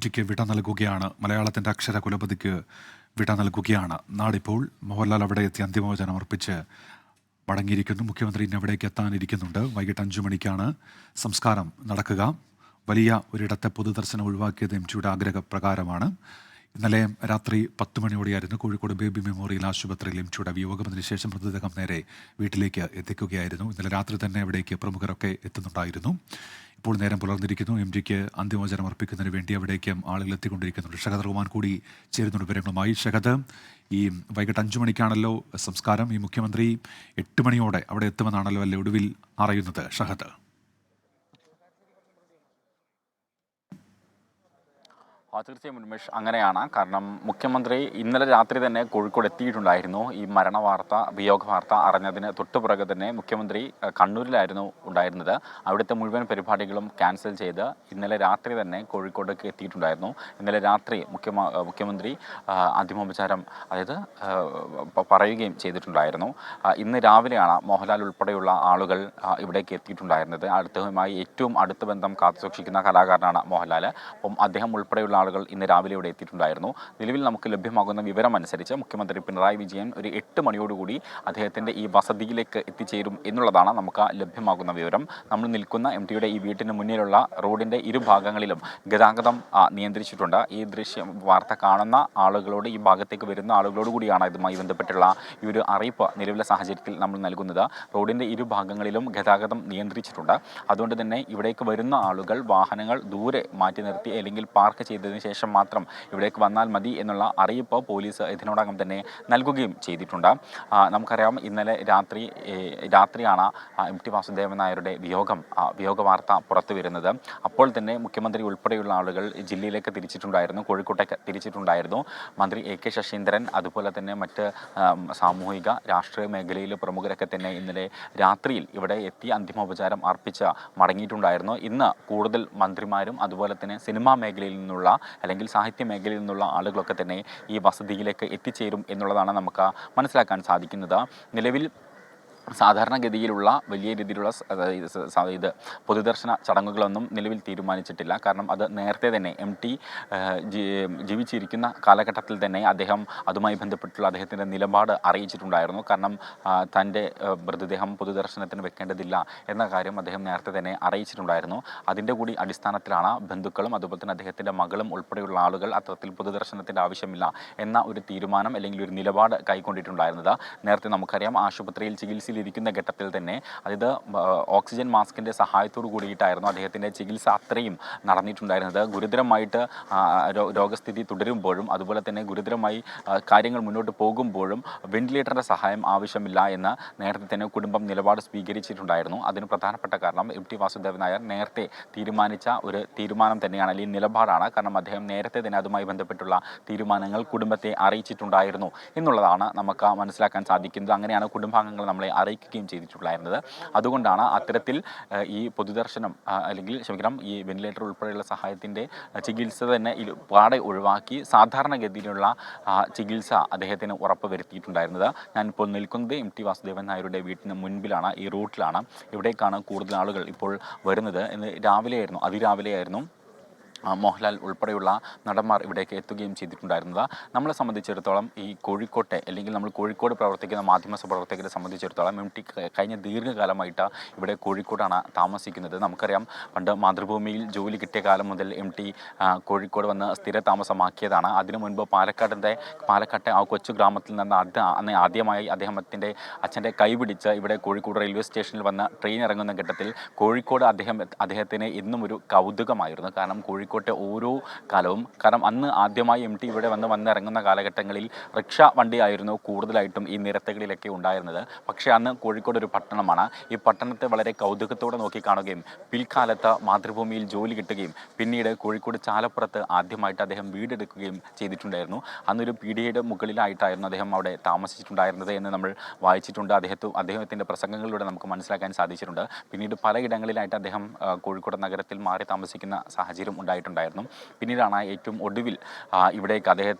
ജിക്ക് വിട നൽകുകയാണ്. മലയാളത്തിന്റെ അക്ഷര കുലപതിക്ക് വിട നൽകുകയാണ്. നാടിപ്പോൾ മോഹൻലാൽ അവിടെ എത്തി അന്തിമോചനം അർപ്പിച്ച് മടങ്ങിയിരിക്കുന്നു. മുഖ്യമന്ത്രി ഇന്ന് അവിടേക്ക് എത്താനിരിക്കുന്നുണ്ട്. വൈകിട്ട് അഞ്ചു മണിക്കാണ് സംസ്കാരം നടക്കുക. വലിയ ഒരിടത്തെ പൊതുദർശനം ഒഴിവാക്കിയത് എം ജിയുടെ ആഗ്രഹപ്രകാരമാണ്. ഇന്നലെ രാത്രി പത്ത് മണിയോടെയായിരുന്നു കോഴിക്കോട് ബേബി മെമ്മോറിയൽ ആശുപത്രിയിൽ എം ജിയുടെ വിയോഗം അതിനുശേഷം മൃതദേഹം നേരെ വീട്ടിലേക്ക് എത്തിക്കുകയായിരുന്നു. ഇന്നലെ രാത്രി തന്നെ അവിടേക്ക് പ്രമുഖരൊക്കെ എത്തുന്നുണ്ടായിരുന്നു. ഇപ്പോൾ നേരം പുലർന്നിരിക്കുന്നു. എം ജിക്ക് അന്തിമോചനം അർപ്പിക്കുന്നതിന് വേണ്ടി അവിടേക്ക് ആളുകൾ എത്തിക്കൊണ്ടിരിക്കുന്നുണ്ട്. ഷഹദ് റഹ്മാൻ കൂടി ചേരുന്നുണ്ട് വിവരങ്ങളുമായി. ഷഹദ് ഈ വൈകിട്ട് അഞ്ചു മണിക്കാണല്ലോ സംസ്കാരം. ഈ മുഖ്യമന്ത്രി എട്ട് മണിയോടെ അവിടെ എത്തുമെന്നാണല്ലോ അല്ലെ ഒടുവിൽ അറിയുന്നത്. ഷഹദ് തീർച്ചയായും ഉന്മേഷ് അങ്ങനെയാണ്. കാരണം മുഖ്യമന്ത്രി ഇന്നലെ രാത്രി തന്നെ കോഴിക്കോട് എത്തിയിട്ടുണ്ടായിരുന്നു. ഈ മരണ വാർത്ത വിയോഗ വാർത്ത അറിഞ്ഞതിന് തൊട്ടുപുറകെ തന്നെ മുഖ്യമന്ത്രി കണ്ണൂരിലായിരുന്നു ഉണ്ടായിരുന്നത്. അവിടുത്തെ മുഴുവൻ പരിപാടികളും ക്യാൻസൽ ചെയ്ത് ഇന്നലെ രാത്രി തന്നെ കോഴിക്കോടേക്ക് എത്തിയിട്ടുണ്ടായിരുന്നു. ഇന്നലെ രാത്രി മുഖ്യമ മുഖ്യമന്ത്രി അന്തിമോപചാരം അതായത് പറയുകയും ചെയ്തിട്ടുണ്ടായിരുന്നു. ഇന്ന് രാവിലെയാണ് മോഹൻലാൽ ഉൾപ്പെടെയുള്ള ആളുകൾ ഇവിടേക്ക് എത്തിയിട്ടുണ്ടായിരുന്നത്. അടുത്തതുമായി ഏറ്റവും അടുത്ത ബന്ധം കാത്തുസൂക്ഷിക്കുന്ന കലാകാരനാണ് മോഹൻലാൽ അപ്പം അദ്ദേഹം ഉൾപ്പെടെയുള്ള ആളുകൾ ഇന്ന് രാവിലെ ഇവിടെ എത്തിയിട്ടുണ്ടായിരുന്നു. നിലവിൽ നമുക്ക് ലഭ്യമാകുന്ന വിവരം അനുസരിച്ച് മുഖ്യമന്ത്രി പിണറായി വിജയൻ ഒരു എട്ട് മണിയോടുകൂടി അദ്ദേഹത്തിന്റെ ഈ വസതിയിലേക്ക് എത്തിച്ചേരും എന്നുള്ളതാണ് നമുക്ക് ലഭ്യമാകുന്ന വിവരം. നമ്മൾ നിൽക്കുന്ന എം ടിയുടെ ഈ വീട്ടിന് മുന്നിലുള്ള റോഡിന്റെ ഇരുഭാഗങ്ങളിലും ഗതാഗതം നിയന്ത്രിച്ചിട്ടുണ്ട്. ഈ ദൃശ്യം വാർത്ത കാണുന്ന ആളുകളോട് ഈ ഭാഗത്തേക്ക് വരുന്ന ആളുകളോട് കൂടിയാണ് ഇതുമായി ബന്ധപ്പെട്ടുള്ള ഈ ഒരു അറിയിപ്പ് നിലവിലെ സാഹചര്യത്തിൽ നമ്മൾ നൽകുന്നത്. റോഡിന്റെ ഇരുഭാഗങ്ങളിലും ഗതാഗതം നിയന്ത്രിച്ചിട്ടുണ്ട്. അതുകൊണ്ട് തന്നെ ഇവിടേക്ക് വരുന്ന ആളുകൾ വാഹനങ്ങൾ ദൂരെ മാറ്റി നിർത്തി അല്ലെങ്കിൽ പാർക്ക് ചെയ്തതിന് ശേഷം മാത്രം ഇവിടേക്ക് വന്നാൽ മതി എന്നുള്ള അറിയിപ്പ് പോലീസ് ഇതിനോടകം തന്നെ നൽകുകയും ചെയ്തിട്ടുണ്ട്. നമുക്കറിയാം ഇന്നലെ രാത്രി രാത്രിയാണ് എം ടി വാസുദേവൻ നായരുടെ വിയോഗം വിയോഗ വാർത്ത പുറത്തു വരുന്നത്. അപ്പോൾ തന്നെ മുഖ്യമന്ത്രി ഉൾപ്പെടെയുള്ള ആളുകൾ ജില്ലയിലേക്ക് തിരിച്ചിട്ടുണ്ടായിരുന്നു കോഴിക്കോട്ടേക്ക് തിരിച്ചിട്ടുണ്ടായിരുന്നു. മന്ത്രി എ കെ ശശീന്ദ്രൻ അതുപോലെ തന്നെ മറ്റ് സാമൂഹിക രാഷ്ട്രീയ മേഖലയിലെ പ്രമുഖരൊക്കെ തന്നെ ഇന്നലെ രാത്രിയിൽ ഇവിടെ എത്തി അന്തിമോപചാരം അർപ്പിച്ച് മടങ്ങിയിട്ടുണ്ടായിരുന്നു. ഇന്ന് കൂടുതൽ മന്ത്രിമാരും അതുപോലെ തന്നെ സിനിമാ മേഖലയിൽ നിന്നുള്ള അല്ലെങ്കിൽ സാഹിത്യ മേഖലയിൽ നിന്നുള്ള ആളുകളൊക്കെ തന്നെ ഈ വസതിയിലേക്ക് എത്തിച്ചേരും എന്നുള്ളതാണ് നമുക്ക് മനസ്സിലാക്കാൻ സാധിക്കുന്നത്. നിലവിൽ സാധാരണഗതിയിലുള്ള വലിയ രീതിയിലുള്ള ഇത് പൊതുദർശന ചടങ്ങുകളൊന്നും നിലവിൽ തീരുമാനിച്ചിട്ടില്ല. കാരണം അത് നേരത്തെ തന്നെ എം ടി ജീവിച്ചിരിക്കുന്ന കാലഘട്ടത്തിൽ തന്നെ അദ്ദേഹം അതുമായി ബന്ധപ്പെട്ടുള്ള അദ്ദേഹത്തിന്റെ നിലപാട് അറിയിച്ചിട്ടുണ്ടായിരുന്നു. കാരണം തന്റെ മൃതദേഹം പൊതുദർശനത്തിന് വെക്കേണ്ടതില്ല എന്ന കാര്യം അദ്ദേഹം നേരത്തെ തന്നെ അറിയിച്ചിട്ടുണ്ടായിരുന്നു. അതിന്റെ കൂടി അടിസ്ഥാനത്തിലാണ് ബന്ധുക്കളും അതുപോലെ തന്നെ അദ്ദേഹത്തിന്റെ മകളും ഉൾപ്പെടെയുള്ള ആളുകൾ അത്തരത്തിൽ പൊതുദർശനത്തിന്റെ ആവശ്യമില്ല എന്ന ഒരു തീരുമാനം അല്ലെങ്കിൽ ഒരു നിലപാട് കൈക്കൊണ്ടിട്ടുണ്ടായിരുന്നത്. നേരത്തെ നമുക്കറിയാം ആശുപത്രിയിൽ ചികിത്സയിലിരിക്കുന്ന ഘട്ടത്തിൽ തന്നെ അതായത് ഓക്സിജൻ മാസ്കിന്റെ സഹായത്തോടു കൂടിയിട്ടായിരുന്നു അദ്ദേഹത്തിന്റെ ചികിത്സ അത്രയും നടന്നിട്ടുണ്ടായിരുന്നത്. ഗുരുതരമായിട്ട് രോഗസ്ഥിതി തുടരുമ്പോഴും അതുപോലെ തന്നെ ഗുരുതരമായി കാര്യങ്ങൾ മുന്നോട്ട് പോകുമ്പോഴും വെന്റിലേറ്ററിന്റെ സഹായം ആവശ്യമില്ല എന്ന് നേരത്തെ തന്നെ കുടുംബം നിലപാട് സ്വീകരിച്ചിട്ടുണ്ടായിരുന്നു. അതിന് പ്രധാനപ്പെട്ട കാരണം എം ടി വാസുദേവൻ നായർ നേരത്തെ തീരുമാനിച്ച ഒരു തീരുമാനം തന്നെയാണ് അല്ലെങ്കിൽ നിലപാടാണ്. കാരണം അദ്ദേഹം നേരത്തെ തന്നെ അതുമായി ബന്ധപ്പെട്ടുള്ള തീരുമാനങ്ങൾ കുടുംബത്തെ അറിയിച്ചിട്ടുണ്ടായിരുന്നു എന്നുള്ളതാണ് നമുക്ക് മനസ്സിലാക്കാൻ സാധിക്കുന്നത്. അങ്ങനെയാണ് കുടുംബാംഗങ്ങൾ നമ്മളെ അറിയിക്കുകയും ചെയ്തിട്ടുണ്ടായിരുന്നത് അതുകൊണ്ടാണ് അത്തരത്തിൽ ഈ പൊതുദർശനം അല്ലെങ്കിൽ ക്ഷമിക്കണം ഈ വെന്റിലേറ്റർ ഉൾപ്പെടെയുള്ള സഹായത്തിന്റെ ചികിത്സ തന്നെ പാടെ ഒഴിവാക്കി സാധാരണഗതിയിലുള്ള ചികിത്സ അദ്ദേഹത്തിന് ഉറപ്പ് വരുത്തിയിട്ടുണ്ടായിരുന്നത് ഞാനിപ്പോൾ നിൽക്കുന്നത് എം ടി വാസുദേവൻ നായരുടെ വീട്ടിന് മുൻപിലാണ് ഈ റൂട്ടിലാണ്. ഇവിടേക്കാണ് കൂടുതൽ ആളുകൾ ഇപ്പോൾ വരുന്നത്. ഇന്ന് രാവിലെയായിരുന്നു അതിരാവിലെയായിരുന്നു മോഹൻലാൽ ഉൾപ്പെടെയുള്ള നടന്മാർ ഇവിടേക്ക് എത്തുകയും ചെയ്തിട്ടുണ്ടായിരുന്നത്. നമ്മളെ സംബന്ധിച്ചിടത്തോളം ഈ കോഴിക്കോട്ടെ അല്ലെങ്കിൽ നമ്മൾ കോഴിക്കോട് പ്രവർത്തിക്കുന്ന മാധ്യമ പ്രവർത്തകരെ സംബന്ധിച്ചിടത്തോളം എം ടി കഴിഞ്ഞ ദീർഘകാലമായിട്ട് ഇവിടെ കോഴിക്കോടാണ് താമസിക്കുന്നത്. നമുക്കറിയാം പണ്ട് മാതൃഭൂമിയിൽ ജോലി കിട്ടിയ കാലം മുതൽ എം ടി കോഴിക്കോട് വന്ന് സ്ഥിര താമസമാക്കിയതാണ് അതിനു മുൻപ് പാലക്കാടിന്റെ പാലക്കാട്ടെ ആ കൊച്ചു ഗ്രാമത്തിൽ നിന്ന് അത് അന്ന് ആദ്യമായി അദ്ദേഹത്തിന്റെ അച്ഛന്റെ കൈപിടിച്ച് ഇവിടെ കോഴിക്കോട് റെയിൽവേ സ്റ്റേഷനിൽ വന്ന് ട്രെയിൻ ഇറങ്ങുന്ന ഘട്ടത്തിൽ കോഴിക്കോട് അദ്ദേഹം അദ്ദേഹത്തിന് എന്നും ഒരു കൗതുകമായിരുന്നു. കാരണം കോഴിക്കോട്ടെ ഓരോ കാലവും. കാരണം അന്ന് ആദ്യമായി എം ടി ഇവിടെ വന്ന് വന്നിറങ്ങുന്ന കാലഘട്ടങ്ങളിൽ റിക്ഷ വണ്ടിയായിരുന്നു കൂടുതലായിട്ടും ഈ നിരത്തുകളിലൊക്കെ ഉണ്ടായിരുന്നത്. പക്ഷേ അന്ന് കോഴിക്കോട് ഒരു പട്ടണമാണ്. ഈ പട്ടണത്തെ വളരെ കൗതുകത്തോടെ നോക്കിക്കാണുകയും പിൽക്കാലത്ത് മാതൃഭൂമിയിൽ ജോലി കിട്ടുകയും പിന്നീട് കോഴിക്കോട് ചാലപ്പുറത്ത് ആദ്യമായിട്ട് അദ്ദേഹം വീടെടുക്കുകയും ചെയ്തിട്ടുണ്ടായിരുന്നു. അന്നൊരു പീഡിയയുടെ മുകളിലായിട്ടായിരുന്നു അദ്ദേഹം അവിടെ താമസിച്ചിട്ടുണ്ടായിരുന്നത് എന്ന് നമ്മൾ വായിച്ചിട്ടുണ്ട്. അദ്ദേഹത്തെ അദ്ദേഹത്തിന്റെ പ്രസംഗങ്ങളിലൂടെ നമുക്ക് മനസ്സിലാക്കാൻ സാധിച്ചിട്ടുണ്ട്. പിന്നീട് പലയിടങ്ങളിലായിട്ട് അദ്ദേഹം കോഴിക്കോട് നഗരത്തിൽ മാറി താമസിക്കുന്ന സാഹചര്യം ഉണ്ടായിട്ടുണ്ട് ഉണ്ടായിട്ടുണ്ടായിരുന്നു പിന്നീടാണ് ഏറ്റവും ഒടുവിൽ ഇവിടെ ഇവിടേക്ക് അദ്ദേഹം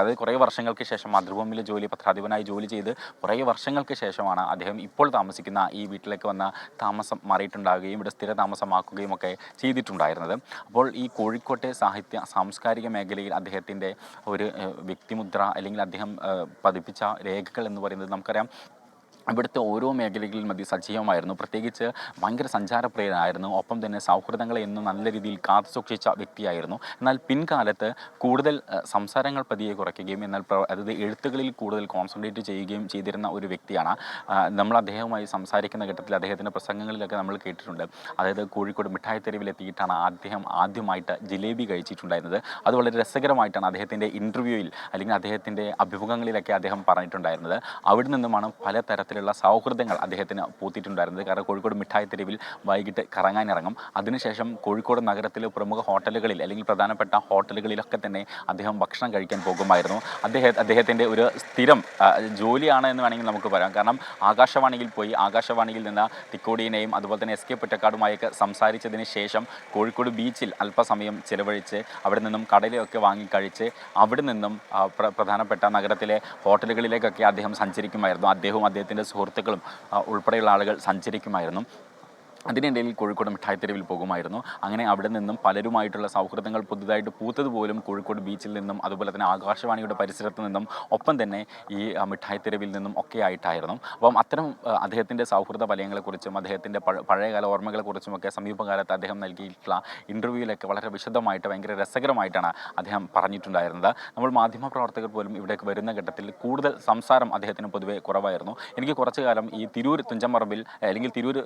അത് കുറേ വർഷങ്ങൾക്ക് ശേഷം മാതൃഭൂമിയിൽ ജോലി പത്രാധിപനായി ജോലി ചെയ്ത് കുറേ വർഷങ്ങൾക്ക് ശേഷമാണ് അദ്ദേഹം ഇപ്പോൾ താമസിക്കുന്ന ഈ വീട്ടിലേക്ക് വന്ന താമസം മാറിയിട്ടുണ്ടാകുകയും ഇവിടെ സ്ഥിര താമസമാക്കുകയും ഒക്കെ ചെയ്തിട്ടുണ്ടായിരുന്നത്. അപ്പോൾ ഈ കോഴിക്കോട്ടെ സാഹിത്യ സാംസ്കാരിക മേഖലയിൽ അദ്ദേഹത്തിന്റെ ഒരു വ്യക്തിമുദ്ര അല്ലെങ്കിൽ അദ്ദേഹം പതിപ്പിച്ച രേഖകൾ എന്ന് പറയുന്നത് നമുക്കറിയാം. ഇവിടുത്തെ ഓരോ മേഖലകളിലും അതി സജീവമായിരുന്നു. പ്രത്യേകിച്ച് ഭയങ്കര സഞ്ചാരപ്രിയനായിരുന്നു. ഒപ്പം തന്നെ സൗഹൃദങ്ങളെ എന്നും നല്ല രീതിയിൽ കാത്തു സൂക്ഷിച്ച വ്യക്തിയായിരുന്നു. എന്നാൽ പിൻകാലത്ത് കൂടുതൽ സംസാരങ്ങൾ പതിയെ കുറയ്ക്കുകയും എന്നാൽ അതായത് എഴുത്തുകളിൽ കൂടുതൽ കോൺസെൻട്രേറ്റ് ചെയ്യുകയും ചെയ്തിരുന്ന ഒരു വ്യക്തിയാണ്. നമ്മൾ അദ്ദേഹവുമായി സംസാരിക്കുന്ന ഘട്ടത്തിൽ അദ്ദേഹത്തിന്റെ പ്രസംഗങ്ങളിലൊക്കെ നമ്മൾ കേട്ടിട്ടുണ്ട്. അതായത് കോഴിക്കോട് മിഠായി തെരുവിലെത്തിയിട്ടാണ് അദ്ദേഹം ആദ്യമായിട്ട് ജിലേബി കഴിച്ചിട്ടുണ്ടായിരുന്നത്. അത് വളരെ രസകരമായിട്ടാണ് അദ്ദേഹത്തിന്റെ ഇന്റർവ്യൂയിൽ അല്ലെങ്കിൽ അദ്ദേഹത്തിന്റെ അഭിമുഖങ്ങളിലൊക്കെ അദ്ദേഹം പറഞ്ഞിട്ടുണ്ടായിരുന്നത്. അവിടെ നിന്നുമാണ് പലതരത്തിലുള്ള സൗഹൃദങ്ങൾ അദ്ദേഹത്തിന് പൂത്തിയിട്ടുണ്ടായിരുന്നത്. കാരണം കോഴിക്കോട് മിഠായി തെരുവിൽ വൈകിട്ട് കറങ്ങാനിറങ്ങും. അതിനുശേഷം കോഴിക്കോട് നഗരത്തിലെ പ്രമുഖ ഹോട്ടലുകളിൽ അല്ലെങ്കിൽ പ്രധാനപ്പെട്ട ഹോട്ടലുകളിലൊക്കെ തന്നെ അദ്ദേഹം ഭക്ഷണം കഴിക്കാൻ പോകുമായിരുന്നു. അദ്ദേഹം അദ്ദേഹത്തിന്റെ ഒരു സ്ഥിരം ജോലിയാണ് എന്ന് വേണമെങ്കിൽ നമുക്ക് പറയാം. കാരണം ആകാശവാണിയിൽ പോയി ആകാശവാണിയിൽ നിന്ന് തിക്കോടിയെയും അതുപോലെ തന്നെ എസ് കെ പുറ്റക്കാടുമായൊക്കെ സംസാരിച്ചതിന് ശേഷം കോഴിക്കോട് ബീച്ചിൽ അല്പസമയം ചിലവഴിച്ച് അവിടെ നിന്നും കടലയൊക്കെ വാങ്ങിക്കഴിച്ച് അവിടെ നിന്നും പ്ര- പ്രധാനപ്പെട്ട നഗരത്തിലെ ഹോട്ടലുകളിലേക്കൊക്കെ അദ്ദേഹം സഞ്ചരിക്കുമായിരുന്നു. അദ്ദേഹവും അദ്ദേഹത്തിന്റെ സുഹൃത്തുക്കളും ഉൾപ്പെടെയുള്ള ആളുകൾ സഞ്ചരിക്കുമായിരുന്നു. അതിനിടയിൽ കോഴിക്കോട് മിഠായിത്തെരുവിൽ പോകുമായിരുന്നു. അങ്ങനെ അവിടെ നിന്നും പലരുമായിട്ടുള്ള സൗഹൃദങ്ങൾ പുതുതായിട്ട് പൂത്തത് പോലും കോഴിക്കോട് ബീച്ചിൽ നിന്നും അതുപോലെ തന്നെ ആകാശവാണിയുടെ പരിസരത്ത് നിന്നും ഒപ്പം തന്നെ ഈ മിഠായിത്തെരുവിൽ മിഠായി തെരുവിൽ നിന്നും ഒക്കെ ആയിട്ടായിരുന്നു. അപ്പം അത്തരം അദ്ദേഹത്തിന്റെ സൗഹൃദ വലയങ്ങളെക്കുറിച്ചും അദ്ദേഹത്തിന്റെ പഴയകാല പഴയകാല ഓർമ്മകളെക്കുറിച്ചുമൊക്കെ സമീപകാലത്ത് അദ്ദേഹം നൽകിയിട്ടുള്ള ഇന്റർവ്യൂവിലൊക്കെ വളരെ വിശദമായിട്ട് ഭയങ്കര രസകരമായിട്ടാണ് അദ്ദേഹം പറഞ്ഞിട്ടുണ്ടായിരുന്നത്. നമ്മൾ മാധ്യമ പ്രവർത്തകർ പോലും ഇവിടേക്ക് വരുന്ന ഘട്ടത്തിൽ കൂടുതൽ സംസാരം അദ്ദേഹത്തിന് പൊതുവേ കുറവായിരുന്നു. എനിക്ക് കുറച്ചു കാലം ഈ തിരൂർ തുഞ്ചമ്പറമ്പിൽ അല്ലെങ്കിൽ തിരൂർ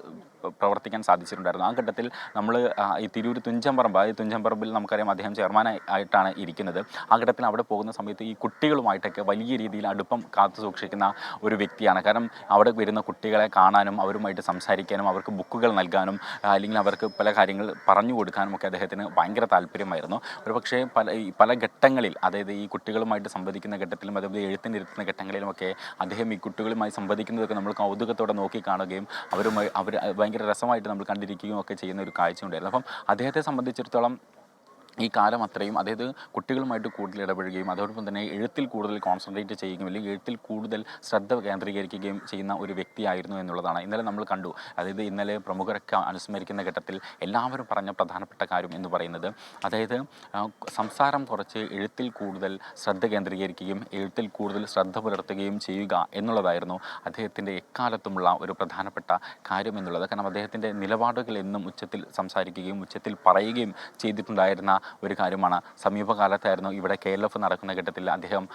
പ്രവർത്തിക്കാൻ സാധിച്ചിട്ടുണ്ടായിരുന്നു. ആ ഘട്ടത്തിൽ നമ്മൾ ഈ തിരൂർ തുഞ്ചമ്പറമ്പ് ഈ തുഞ്ചമ്പറമ്പിൽ നമുക്കറിയാം അദ്ദേഹം ചെയർമാനായിട്ടാണ് ഇരിക്കുന്നത്. ആ ഘട്ടത്തിൽ അവിടെ പോകുന്ന സമയത്ത് ഈ കുട്ടികളുമായിട്ടൊക്കെ വലിയ രീതിയിൽ അടുപ്പം കാത്തു സൂക്ഷിക്കുന്ന ഒരു വ്യക്തിയാണ്. കാരണം അവിടെ വരുന്ന കുട്ടികളെ കാണാനും അവരുമായിട്ട് സംസാരിക്കാനും അവർക്ക് ബുക്കുകൾ നൽകാനും അല്ലെങ്കിൽ അവർക്ക് പല കാര്യങ്ങൾ പറഞ്ഞു കൊടുക്കാനും ഒക്കെ അദ്ദേഹത്തിന് ഭയങ്കര താല്പര്യമായിരുന്നു. ഒരു പക്ഷേ പല പല ഘട്ടങ്ങളിൽ അതായത് ഈ കുട്ടികളുമായിട്ട് സംവദിക്കുന്ന ഘട്ടത്തിലും അതുപോലെ എഴുത്തിനിരുത്തുന്ന ഘട്ടങ്ങളിലുമൊക്കെ അദ്ദേഹം ഈ കുട്ടികളുമായി സംവദിക്കുന്നതൊക്കെ നമ്മൾ കൗതുകത്തോടെ നോക്കി കാണുകയും അവരുമായി അവർ ഭയങ്കര രസമായിട്ട് നമ്മൾ കണ്ടിരിക്കുകയും ഒക്കെ ചെയ്യുന്ന ഒരു കാഴ്ച ഉണ്ടായിരുന്നു അപ്പം അദ്ദേഹത്തെ സംബന്ധിച്ചിടത്തോളം ഈ കാലം അത്രയും അതായത് കുട്ടികളുമായിട്ട് കൂടുതൽ ഇടപഴകുകയും അതോടൊപ്പം തന്നെ എഴുത്തിൽ കൂടുതൽ കോൺസെൻട്രേറ്റ് ചെയ്യുകയും അല്ലെങ്കിൽ എഴുത്തിൽ കൂടുതൽ ശ്രദ്ധ കേന്ദ്രീകരിക്കുകയും ചെയ്യുന്ന ഒരു വ്യക്തിയായിരുന്നു എന്നുള്ളതാണ്. ഇന്നലെ നമ്മൾ കണ്ടു. അതായത് ഇന്നലെ പ്രമുഖരൊക്കെ അനുസ്മരിക്കുന്ന ഘട്ടത്തിൽ എല്ലാവരും പറഞ്ഞ പ്രധാനപ്പെട്ട കാര്യം എന്ന് പറയുന്നത് അതായത് സംസാരം കുറച്ച് എഴുത്തിൽ കൂടുതൽ ശ്രദ്ധ കേന്ദ്രീകരിക്കുകയും എഴുത്തിൽ കൂടുതൽ ശ്രദ്ധ പുലർത്തുകയും ചെയ്യുക എന്നുള്ളതായിരുന്നു അദ്ദേഹത്തിന്റെ എക്കാലത്തുമുള്ള ഒരു പ്രധാനപ്പെട്ട കാര്യം എന്നുള്ളത്. കാരണം അദ്ദേഹത്തിന്റെ നിലപാടുകൾ എന്നും ഉച്ചത്തിൽ സംസാരിക്കുകയും ഉച്ചത്തിൽ പറയുകയും ചെയ്തിട്ടുണ്ടായിരുന്ന ഒരു കാര്യമാണ്. സമീപകാലത്തായിരുന്നു ഇവിടെ കെ എൽ എഫ് നടക്കുന്ന ഘട്ടത്തിൽ അദ്ദേഹം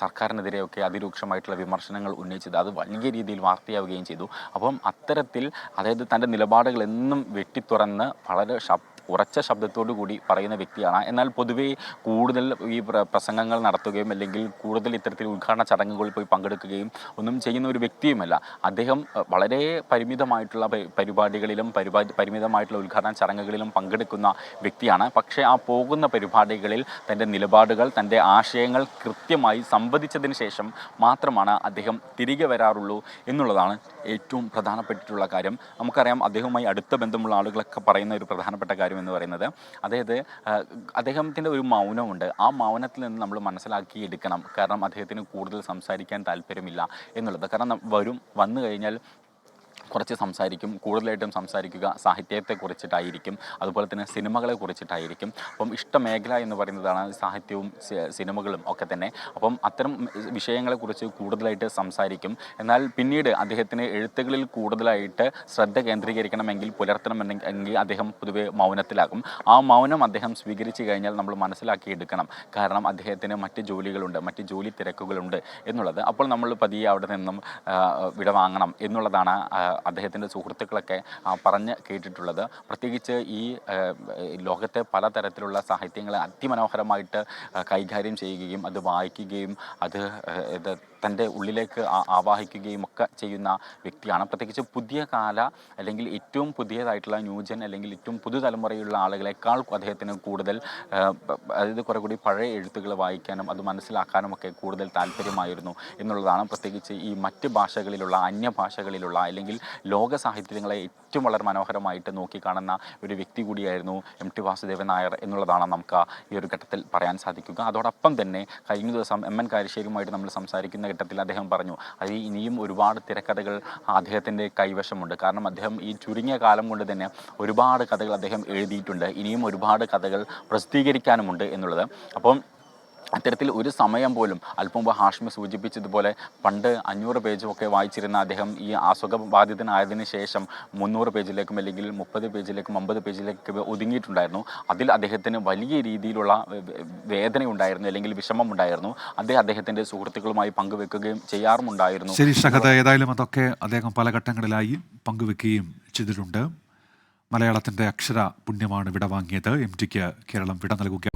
സർക്കാരിനെതിരെയൊക്കെ അതിരൂക്ഷമായിട്ടുള്ള വിമർശനങ്ങൾ ഉന്നയിച്ചത്. അത് വലിയ രീതിയിൽ വാർത്തയാവുകയും ചെയ്തു. അപ്പം അത്തരത്തിൽ അതായത് തന്റെ നിലപാടുകൾ എന്നും വെട്ടിത്തുറന്ന് വളരെ ശബ് ഉറച്ച ശബ്ദത്തോടു കൂടി പറയുന്ന വ്യക്തിയാണ്. എന്നാൽ പൊതുവേ കൂടുതൽ ഈ പ്രസംഗങ്ങൾ നടത്തുകയും അല്ലെങ്കിൽ കൂടുതൽ ഇത്തരത്തിൽ ഉദ്ഘാടന ചടങ്ങുകളിൽ പോയി പങ്കെടുക്കുകയും ഒന്നും ചെയ്യുന്ന ഒരു വ്യക്തിയുമല്ല. അദ്ദേഹം വളരെ പരിമിതമായിട്ടുള്ള പരിപാടികളിലും പരിപാടി പരിമിതമായിട്ടുള്ള ഉദ്ഘാടന ചടങ്ങുകളിലും പങ്കെടുക്കുന്ന വ്യക്തിയാണ്. പക്ഷേ ആ പോകുന്ന പരിപാടികളിൽ തന്റെ നിലപാടുകൾ തന്റെ ആശയങ്ങൾ കൃത്യമായി സംവദിച്ചതിന് ശേഷം മാത്രമാണ് അദ്ദേഹം തിരികെ വരാറുള്ളൂ എന്നുള്ളതാണ് ഏറ്റവും പ്രധാനപ്പെട്ടിട്ടുള്ള കാര്യം. നമുക്കറിയാം അദ്ദേഹവുമായി അടുത്ത ബന്ധമുള്ള ആളുകളൊക്കെ പറയുന്ന ഒരു പ്രധാനപ്പെട്ട കാര്യം എന്ന് പറയുന്നത്. അതായത് അദ്ദേഹത്തിന്റെ ഒരു മൗനമുണ്ട്. ആ മൗനത്തിൽ നിന്ന് നമ്മൾ മനസ്സിലാക്കി എടുക്കണം കാരണം അദ്ദേഹത്തിന് കൂടുതൽ സംസാരിക്കാൻ താല്പര്യമില്ല എന്നുള്ളത്. കാരണം വരും വന്നു കഴിഞ്ഞാൽ കുറച്ച് സംസാരിക്കും കൂടുതലായിട്ടും സംസാരിക്കുക സാഹിത്യത്തെ കുറിച്ചിട്ടായിരിക്കും അതുപോലെ തന്നെ സിനിമകളെ കുറിച്ചിട്ടായിരിക്കും അപ്പം ഇഷ്ടമേഖല എന്ന് പറയുന്നതാണ് സാഹിത്യവും സിനിമകളും ഒക്കെ തന്നെ. അപ്പം അത്തരം വിഷയങ്ങളെക്കുറിച്ച് കൂടുതലായിട്ട് സംസാരിക്കും. എന്നാൽ പിന്നീട് അദ്ദേഹത്തിന് എഴുത്തുകളിൽ കൂടുതലായിട്ട് ശ്രദ്ധ കേന്ദ്രീകരിക്കണമെങ്കിൽ പുലർത്തണമെന്നെങ്കിൽ അദ്ദേഹം പൊതുവെ മൗനത്തിലാകും. ആ മൗനം അദ്ദേഹം സ്വീകരിച്ചു കഴിഞ്ഞാൽ നമ്മൾ മനസ്സിലാക്കിയെടുക്കണം. കാരണം അദ്ദേഹത്തിന് മറ്റ് ജോലികളുണ്ട് മറ്റ് ജോലി തിരക്കുകളുണ്ട് എന്നുള്ളത്. അപ്പോൾ നമ്മൾ പതിയെ അവിടെ നിന്നും വിടവാങ്ങണം എന്നുള്ളതാണ് അദ്ദേഹത്തിന്റെ സുഹൃത്തുക്കളൊക്കെ പറഞ്ഞ് കേട്ടിട്ടുള്ളത്. പ്രത്യേകിച്ച് ഈ ലോകത്തെ പലതരത്തിലുള്ള സാഹിത്യങ്ങളെ അതിമനോഹരമായിട്ട് കൈകാര്യം ചെയ്യുകയും അത് വായിക്കുകയും അത് ഇത് തന്റെ ഉള്ളിലേക്ക് ആവാഹിക്കുകയും ഒക്കെ ചെയ്യുന്ന വ്യക്തിയാണ്. പ്രത്യേകിച്ച് പുതിയ കാല അല്ലെങ്കിൽ ഏറ്റവും പുതിയതായിട്ടുള്ള ന്യൂജൻ അല്ലെങ്കിൽ ഏറ്റവും പുതുതലമുറയുള്ള ആളുകളെക്കാൾ അദ്ദേഹത്തിന് കൂടുതൽ അതായത് കുറെ കൂടി പഴയ എഴുത്തുകൾ വായിക്കാനും അത് മനസ്സിലാക്കാനും ഒക്കെ കൂടുതൽ താല്പര്യമായിരുന്നു എന്നുള്ളതാണ്. പ്രത്യേകിച്ച് ഈ മറ്റ് ഭാഷകളിലുള്ള അന്യഭാഷകളിലുള്ള അല്ലെങ്കിൽ ലോക സാഹിത്യങ്ങളെ ഏറ്റവും വളരെ മനോഹരമായിട്ട് നോക്കിക്കാണുന്ന ഒരു വ്യക്തി കൂടിയായിരുന്നു എം ടി വാസുദേവൻ നായർ എന്നുള്ളതാണ് നമുക്ക് ഈ ഒരു ഘട്ടത്തിൽ പറയാൻ സാധിക്കുക. അതോടൊപ്പം തന്നെ കഴിഞ്ഞ ദിവസം എം എൻ കാരിശ്ശേരിയുമായിട്ട് നമ്മൾ സംസാരിക്കുന്ന ഘട്ടത്തിൽ അദ്ദേഹം പറഞ്ഞു. അത് ഇനിയും ഒരുപാട് തിരക്കഥകൾ അദ്ദേഹത്തിന്റെ കൈവശമുണ്ട്. കാരണം അദ്ദേഹം ഈ ചുരുങ്ങിയ കാലം കൊണ്ട് തന്നെ ഒരുപാട് കഥകൾ അദ്ദേഹം എഴുതിയിട്ടുണ്ട്. ഇനിയും ഒരുപാട് കഥകൾ പ്രസിദ്ധീകരിക്കാനുമുണ്ട് എന്നുള്ളത്. അപ്പം അത്തരത്തിൽ ഒരു സമയം പോലും അല്പം മുമ്പ് ഹാഷ്മി സൂചിപ്പിച്ചതുപോലെ പണ്ട് അഞ്ഞൂറ് പേജുമൊക്കെ വായിച്ചിരുന്ന അദ്ദേഹം ഈ അസുഖബാധിതനായതിനു ശേഷം മുന്നൂറ് പേജിലേക്കും അല്ലെങ്കിൽ മുപ്പത് പേജിലേക്കും അമ്പത് പേജിലേക്കും ഒതുങ്ങിയിട്ടുണ്ടായിരുന്നു. അതിൽ അദ്ദേഹത്തിന് വലിയ രീതിയിലുള്ള വേദന വേദനയുണ്ടായിരുന്നു അല്ലെങ്കിൽ വിഷമം ഉണ്ടായിരുന്നു അദ്ദേഹം അദ്ദേഹത്തിന്റെ സുഹൃത്തുക്കളുമായി പങ്കുവെക്കുകയും ചെയ്യാറുമുണ്ടായിരുന്നു. ശരി ഏതായാലും അതൊക്കെ അദ്ദേഹം പല ഘട്ടങ്ങളിലായി പങ്കുവെക്കുകയും ചെയ്തിട്ടുണ്ട്. മലയാളത്തിന്റെ അക്ഷര പുണ്യമാണ് വിടവാങ്ങിയത്. എം ടിക്ക് കേരളം വിട നൽകുക.